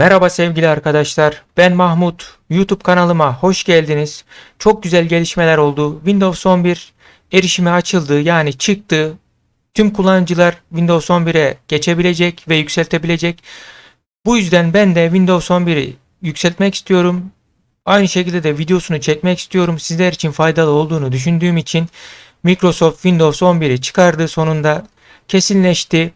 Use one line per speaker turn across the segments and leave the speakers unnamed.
Merhaba sevgili arkadaşlar. Ben Mahmut. YouTube kanalıma hoş geldiniz. Çok güzel gelişmeler oldu. Windows 11 erişimi açıldı yani çıktı. Tüm kullanıcılar Windows 11'e geçebilecek ve yükseltebilecek. Bu yüzden ben de Windows 11'i yükseltmek istiyorum. Aynı şekilde de videosunu çekmek istiyorum. Sizler için faydalı olduğunu düşündüğüm için Microsoft Windows 11'i çıkardı sonunda. Kesinleşti.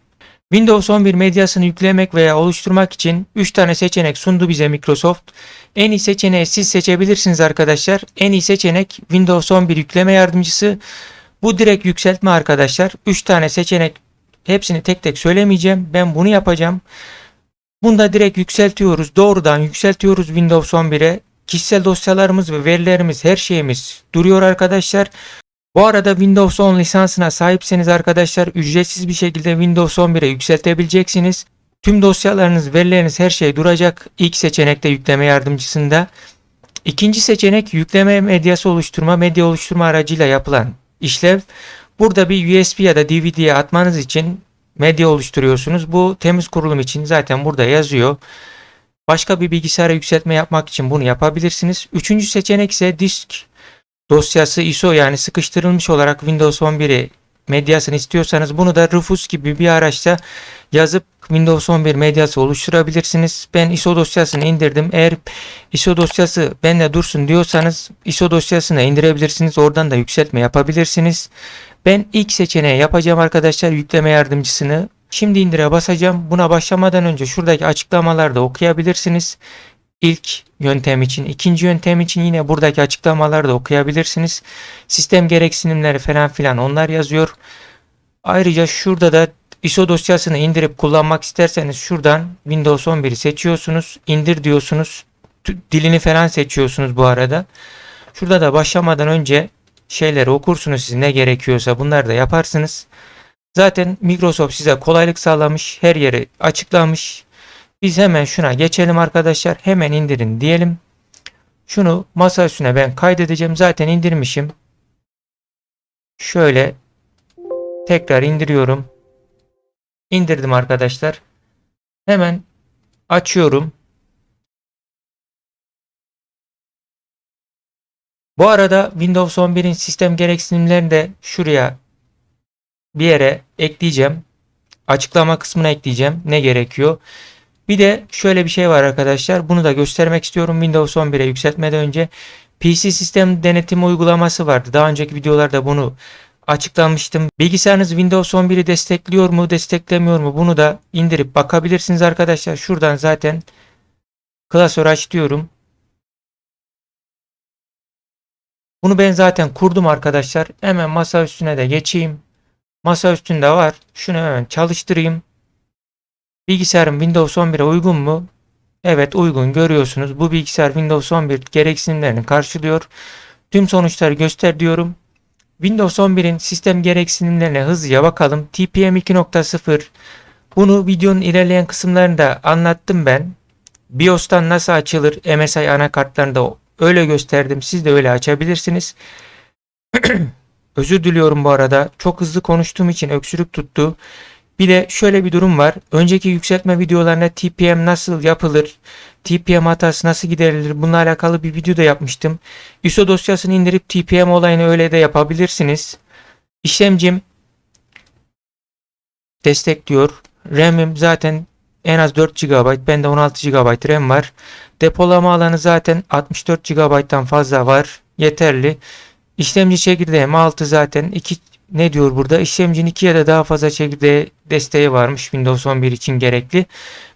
Windows 11 medyasını yüklemek veya oluşturmak için 3 tane seçenek sundu bize Microsoft. En iyi seçeneği siz seçebilirsiniz arkadaşlar. En iyi seçenek Windows 11 yükleme yardımcısı. Bu direkt yükseltme arkadaşlar. 3 tane seçenek hepsini tek tek söylemeyeceğim. Ben bunu yapacağım. Bunda direkt yükseltiyoruz. Doğrudan yükseltiyoruz Windows 11'e. Kişisel dosyalarımız ve verilerimiz her şeyimiz duruyor arkadaşlar. Bu arada Windows 10 lisansına sahipseniz arkadaşlar ücretsiz bir şekilde Windows 11'e yükseltebileceksiniz. Tüm dosyalarınız, verileriniz her şey duracak ilk seçenekte yükleme yardımcısında. İkinci seçenek yükleme medyası oluşturma, medya oluşturma aracıyla yapılan işlev. Burada bir USB ya da DVD'ye atmanız için medya oluşturuyorsunuz. Bu temiz kurulum için zaten burada yazıyor. Başka bir bilgisayara yükseltme yapmak için bunu yapabilirsiniz. Üçüncü seçenek ise disk dosyası ISO yani sıkıştırılmış olarak Windows 11'i medyasını istiyorsanız bunu da Rufus gibi bir araçta yazıp Windows 11 medyası oluşturabilirsiniz. Ben ISO dosyasını indirdim. Eğer ISO dosyası bende dursun diyorsanız ISO dosyasını indirebilirsiniz. Oradan da yükseltme yapabilirsiniz. Ben ilk seçeneği yapacağım arkadaşlar yükleme yardımcısını. Şimdi indire basacağım. Buna başlamadan önce şuradaki açıklamalarda okuyabilirsiniz. İlk yöntem için, ikinci yöntem için yine buradaki açıklamaları da okuyabilirsiniz. Sistem gereksinimleri falan filan onlar yazıyor. Ayrıca şurada da ISO dosyasını indirip kullanmak isterseniz şuradan Windows 11'i seçiyorsunuz. indir diyorsunuz. Dilini falan seçiyorsunuz bu arada. Şurada da başlamadan önce şeyleri okursunuz siz ne gerekiyorsa bunları da yaparsınız. Zaten Microsoft size kolaylık sağlamış, her yeri açıklamış. Biz hemen şuna geçelim arkadaşlar. Hemen indirin diyelim. Şunu masa üstüne ben kaydedeceğim. Zaten indirmişim. Şöyle tekrar indiriyorum. İndirdim arkadaşlar. Hemen açıyorum. Bu arada Windows 11'in sistem gereksinimlerini de şuraya bir yere ekleyeceğim. Açıklama kısmına ekleyeceğim. Ne gerekiyor? Bir de şöyle bir şey var arkadaşlar. Bunu da göstermek istiyorum Windows 11'e yükseltmeden önce. PC sistem denetimi uygulaması vardı. Daha önceki videolarda bunu açıklamıştım. Bilgisayarınız Windows 11'i destekliyor mu, desteklemiyor mu? Bunu da indirip bakabilirsiniz arkadaşlar. Şuradan zaten klasör aç diyorum. Bunu ben zaten kurdum arkadaşlar. Hemen masa üstüne de geçeyim. Masa üstünde var. Şunu hemen çalıştırayım. Bilgisayarım Windows 11'e uygun mu? Evet uygun görüyorsunuz. Bu bilgisayar Windows 11 gereksinimlerini karşılıyor. Tüm sonuçları göster diyorum. Windows 11'in sistem gereksinimlerine hızlıca bakalım. TPM 2.0 bunu videonun ilerleyen kısımlarında anlattım ben. BIOS'tan nasıl açılır MSI anakartlarında öyle gösterdim. Siz de öyle açabilirsiniz. Özür diliyorum bu arada. Çok hızlı konuştuğum için öksürük tuttu. Bir de şöyle bir durum var. Önceki yükseltme videolarında TPM nasıl yapılır, TPM hatası nasıl giderilir bununla alakalı bir video da yapmıştım. ISO dosyasını indirip TPM olayını öyle de yapabilirsiniz. İşlemcim destekliyor. RAM'im zaten en az 4 GB, bende 16 GB RAM var. Depolama alanı zaten 64 GB'dan fazla var. Yeterli. İşlemci çekirdeğim 6 zaten 2 ne diyor burada? İşlemcinin 2 ya da daha fazla çekirdeğe desteği varmış Windows 11 için gerekli.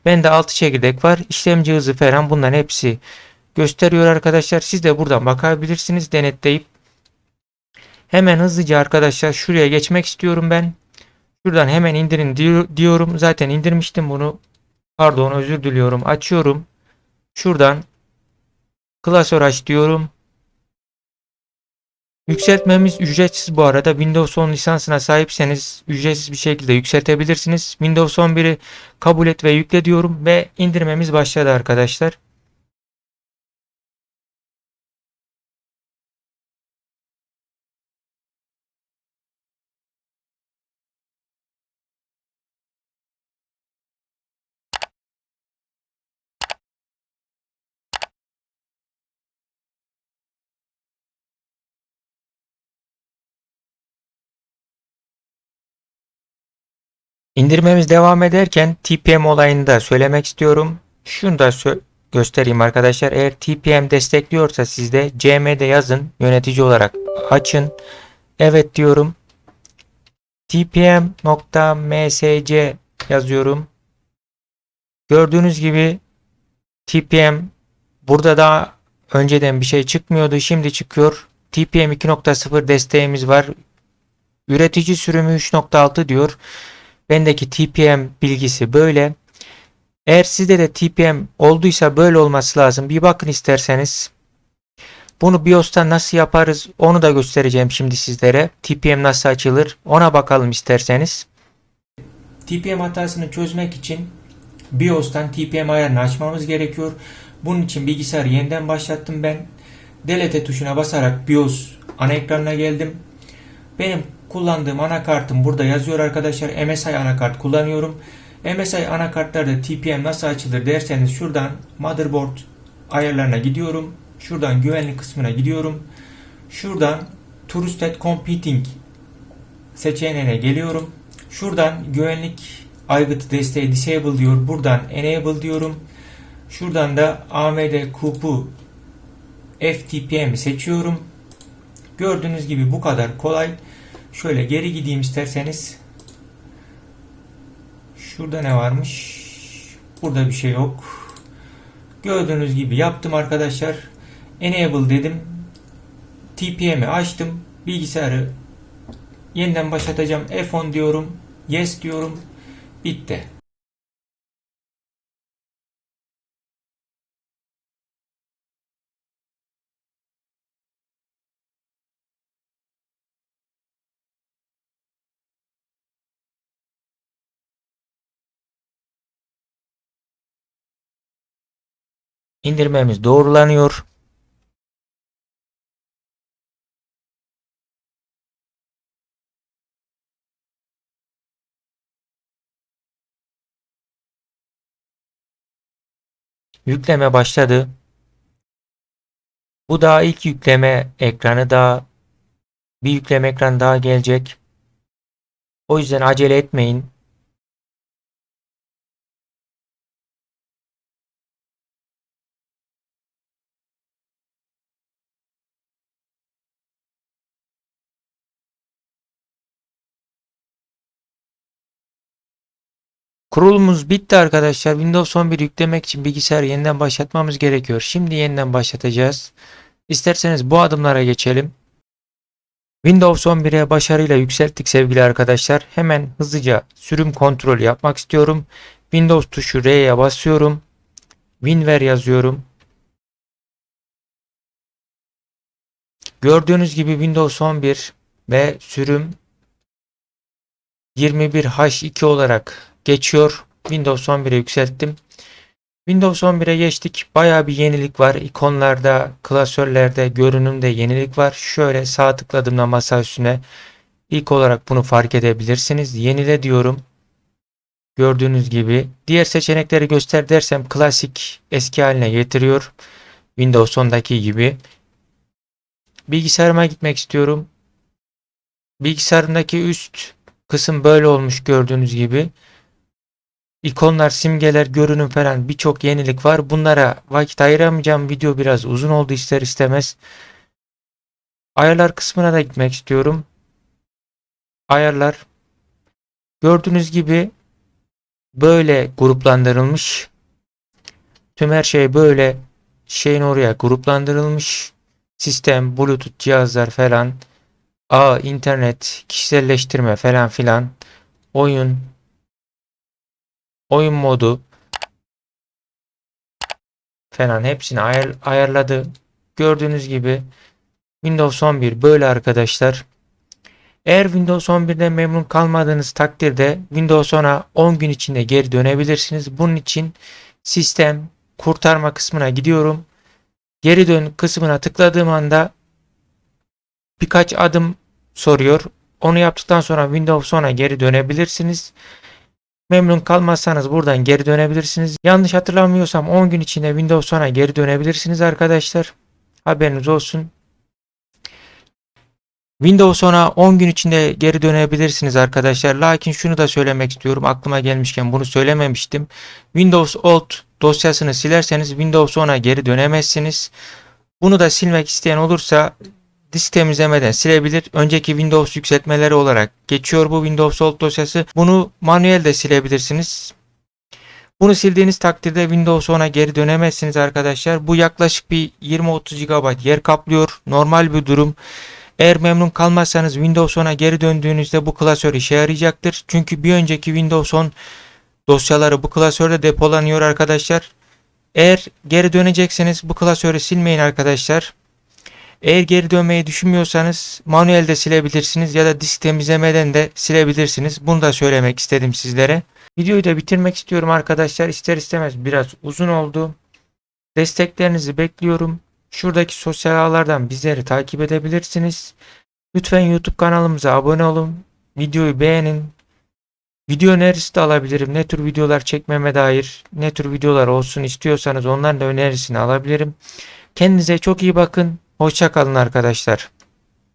Bende 6 çekirdek var. İşlemci hızı falan bunların hepsi gösteriyor arkadaşlar. Siz de buradan bakabilirsiniz denetleyip. Hemen hızlıca arkadaşlar şuraya geçmek istiyorum ben. Şuradan hemen indirin diyorum. Zaten indirmiştim bunu. Pardon özür diliyorum. Açıyorum. Şuradan klasör aç diyorum. Yükseltmemiz ücretsiz bu arada. Windows 10 lisansına sahipseniz ücretsiz bir şekilde yükseltebilirsiniz. Windows 11'i kabul et ve yükle diyorum ve indirmemiz başladı arkadaşlar. İndirmemiz devam ederken TPM olayını da söylemek istiyorum. Şunu da göstereyim arkadaşlar. Eğer TPM destekliyorsa sizde CM'de yazın. Yönetici olarak açın. Evet diyorum. tpm.msc yazıyorum. Gördüğünüz gibi TPM burada daha önceden bir şey çıkmıyordu. Şimdi çıkıyor. TPM 2.0 desteğimiz var. Üretici sürümü 3.6 diyor. Bendeki TPM bilgisi böyle. Eğer sizde de TPM olduysa böyle olması lazım. Bir bakın isterseniz. Bunu BIOS'ta nasıl yaparız onu da göstereceğim şimdi sizlere. TPM nasıl açılır ona bakalım isterseniz. TPM hatasını çözmek için BIOS'tan TPM ayarını açmamız gerekiyor. Bunun için bilgisayarı yeniden başlattım ben. Delete tuşuna basarak BIOS ana ekranına geldim. Benim kullandığım anakartım burada yazıyor arkadaşlar. MSI anakart kullanıyorum. MSI anakartlarda TPM nasıl açılır derseniz şuradan motherboard ayarlarına gidiyorum. Şuradan güvenlik kısmına gidiyorum. Şuradan Trusted Computing seçeneğine geliyorum. Şuradan güvenlik aygıtı desteği disable diyor. Buradan enable diyorum. Şuradan da AMD Kupu FTPM'i seçiyorum. Gördüğünüz gibi bu kadar kolay. Şöyle geri gideyim isterseniz. Şurada ne varmış? Burada bir şey yok. Gördüğünüz gibi yaptım arkadaşlar. Enable dedim. TPM'i açtım. Bilgisayarı yeniden başlatacağım. F10 diyorum. Yes diyorum. Bitti. İndirmemiz doğrulanıyor. Yükleme başladı. Bu daha ilk yükleme ekranı daha bir yükleme ekranı daha gelecek. O yüzden acele etmeyin. Kurulumuz bitti arkadaşlar. Windows 11 yüklemek için bilgisayarı yeniden başlatmamız gerekiyor. Şimdi yeniden başlatacağız. İsterseniz bu adımlara geçelim. Windows 11'e başarıyla yükselttik sevgili arkadaşlar. Hemen hızlıca sürüm kontrolü yapmak istiyorum. Windows tuşu R'ye basıyorum. WinVer yazıyorum. Gördüğünüz gibi Windows 11 ve sürüm 21H2 olarak geçiyor. Windows 11'e yükselttim. Windows 11'e geçtik. Baya bir yenilik var. İkonlarda, klasörlerde, görünümde yenilik var. Şöyle sağ tıkladığımda masa üstüne ilk olarak bunu fark edebilirsiniz. Yenile diyorum. Gördüğünüz gibi. Diğer seçenekleri göster dersem klasik eski haline getiriyor. Windows 10'daki gibi. Bilgisayarıma gitmek istiyorum. Bilgisayarımdaki üst kısım böyle olmuş gördüğünüz gibi. İkonlar, simgeler, görünüm falan birçok yenilik var. Bunlara vakit ayıramayacağım. Video biraz uzun oldu ister istemez. Ayarlar kısmına da gitmek istiyorum. Ayarlar. Gördüğünüz gibi böyle gruplandırılmış. Tüm her şey böyle şeyin oraya gruplandırılmış. Sistem, Bluetooth cihazlar falan. A, internet, kişiselleştirme falan filan. Oyun, oyun modu falan hepsini ayar, ayarladı. Gördüğünüz gibi Windows 11 böyle arkadaşlar. Eğer Windows 11'den memnun kalmadığınız takdirde Windows 10'a 10 gün içinde geri dönebilirsiniz. Bunun için sistem kurtarma kısmına gidiyorum. Geri dön kısmına tıkladığım anda birkaç adım soruyor. Onu yaptıktan sonra Windows 10'a geri dönebilirsiniz. Memnun kalmazsanız buradan geri dönebilirsiniz. Yanlış hatırlamıyorsam 10 gün içinde Windows 10'a geri dönebilirsiniz arkadaşlar. Haberiniz olsun. Windows 10'a 10 gün içinde geri dönebilirsiniz arkadaşlar. Lakin şunu da söylemek istiyorum. Aklıma gelmişken bunu söylememiştim. Windows Old dosyasını silerseniz Windows 10'a geri dönemezsiniz. Bunu da silmek isteyen olursa disk temizlemeden silebilir. Önceki Windows yükseltmeleri olarak geçiyor bu Windows Old dosyası. Bunu manuel de silebilirsiniz. Bunu sildiğiniz takdirde Windows 10'a geri dönemezsiniz arkadaşlar. Bu yaklaşık bir 20-30 GB yer kaplıyor. Normal bir durum. Eğer memnun kalmazsanız Windows 10'a geri döndüğünüzde bu klasör işe yarayacaktır. Çünkü bir önceki Windows 10 dosyaları bu klasörde depolanıyor arkadaşlar. Eğer geri dönecekseniz bu klasörü silmeyin arkadaşlar. Eğer geri dönmeyi düşünmüyorsanız manuelde silebilirsiniz ya da disk temizlemeden de silebilirsiniz. Bunu da söylemek istedim sizlere. Videoyu da bitirmek istiyorum arkadaşlar. İster istemez biraz uzun oldu. Desteklerinizi bekliyorum. Şuradaki sosyal ağlardan bizleri takip edebilirsiniz. Lütfen YouTube kanalımıza abone olun. Videoyu beğenin. Video önerisi de alabilirim. Ne tür videolar çekmeme dair, ne tür videolar olsun istiyorsanız onların da önerisini alabilirim. Kendinize çok iyi bakın. Hoşça kalın arkadaşlar.